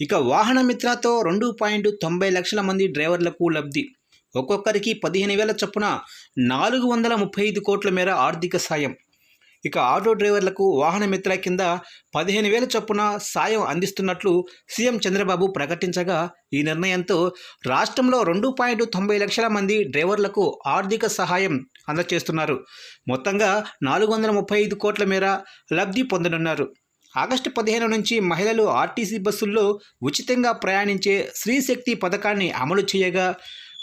ఇక వాహన మిత్రతో రెండు పాయింట్ తొంభై లక్షల మంది డ్రైవర్లకు లబ్ధి. ఒక్కొక్కరికి పదిహేను వేల చొప్పున నాలుగు వందల ముప్పై ఐదు కోట్ల మేర ఆర్థిక సాయం. ఇక ఆటో డ్రైవర్లకు వాహన మిత్ర కింద పదిహేను వేల చొప్పున సాయం అందిస్తున్నట్లు సీఎం చంద్రబాబు ప్రకటించగా ఈ నిర్ణయంతో రాష్ట్రంలో రెండు పాయింట్ తొంభై లక్షల మంది డ్రైవర్లకు ఆర్థిక సహాయం అందజేస్తున్నారు మొత్తంగా నాలుగు వందల ముప్పై ఐదు కోట్ల మేర లబ్ధి పొందనున్నారు. ఆగస్టు పదిహేను నుంచి మహిళలు ఆర్టీసీ బస్సుల్లో ఉచితంగా ప్రయాణించే స్త్రీ శక్తి పథకాన్ని అమలు చేయగా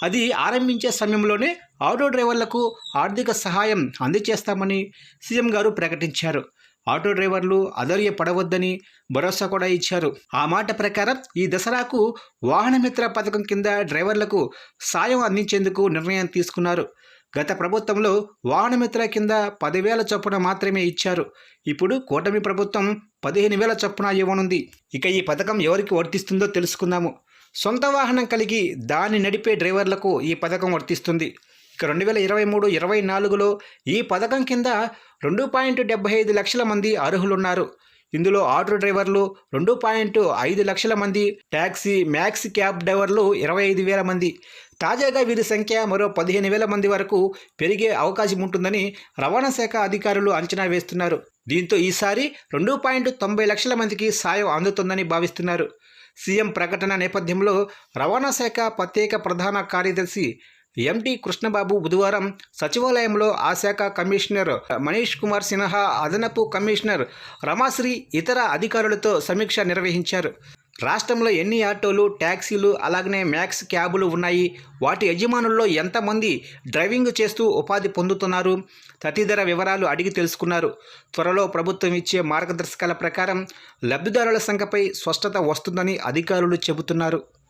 అది ఆరంభించే సమయంలోనే ఆటో డ్రైవర్లకు ఆర్థిక సహాయం అందజేస్తామని సీఎం గారు ప్రకటించారు. ఆటో డ్రైవర్లు అధైర్య పడవద్దని భరోసా కూడా ఇచ్చారు. ఆ మాట ప్రకారం ఈ దసరాకు వాహనమిత్ర పథకం కింద డ్రైవర్లకు సాయం అందించేందుకు నిర్ణయం తీసుకున్నారు. గత ప్రభుత్వంలో వాహనమిత్ర కింద పదివేల చొప్పున మాత్రమే ఇచ్చారు. ఇప్పుడు కూటమి ప్రభుత్వం పదిహేను వేల చొప్పున ఇవ్వనుంది. ఇక ఈ పథకం ఎవరికి వర్తిస్తుందో తెలుసుకుందాము. సొంత వాహనం కలిగి దాన్ని నడిపే డ్రైవర్లకు ఈ పథకం వర్తిస్తుంది. ఇక రెండు వేల ఇరవై మూడు ఇరవై నాలుగులో ఈ పథకం కింద రెండు పాయింట్ డెబ్బై ఐదు లక్షల మంది అర్హులున్నారు. ఇందులో ఆటో డ్రైవర్లు రెండు పాయింట్ ఐదు లక్షల మంది ట్యాక్సీ మ్యాక్స్ క్యాబ్ డ్రైవర్లు ఇరవై ఐదు వేల మంది. తాజాగా వీరి సంఖ్య మరో పదిహేను వేల మంది వరకు పెరిగే అవకాశం ఉంటుందని రవాణా శాఖ అధికారులు అంచనా వేస్తున్నారు. దీంతో ఈసారి రెండు పాయింట్ తొంభై లక్షల మందికి సాయం అందుతుందని భావిస్తున్నారు. సీఎం ప్రకటన నేపథ్యంలో రవాణా శాఖ ప్రత్యేక ప్రధాన కార్యదర్శి ఎండి కృష్ణబాబు బుధవారం సచివాలయంలో ఆ శాఖ కమిషనర్ మనీష్ కుమార్ సిన్హా అదనపు కమిషనర్ రమాశ్రీ ఇతర అధికారులతో సమీక్ష నిర్వహించారు. రాష్ట్రంలో ఎన్ని ఆటోలు ట్యాక్సీలు అలాగనే మ్యాక్స్ క్యాబులు ఉన్నాయి? వాటి యజమానుల్లో ఎంతమంది డ్రైవింగ్ చేస్తూ ఉపాధి పొందుతున్నారు? తదితర వివరాలు అడిగి తెలుసుకున్నారు. త్వరలో ప్రభుత్వం ఇచ్చే మార్గదర్శకాల ప్రకారం లబ్ధిదారుల సంఖ్యపై స్పష్టత వస్తుందని అధికారులు చెబుతున్నారు.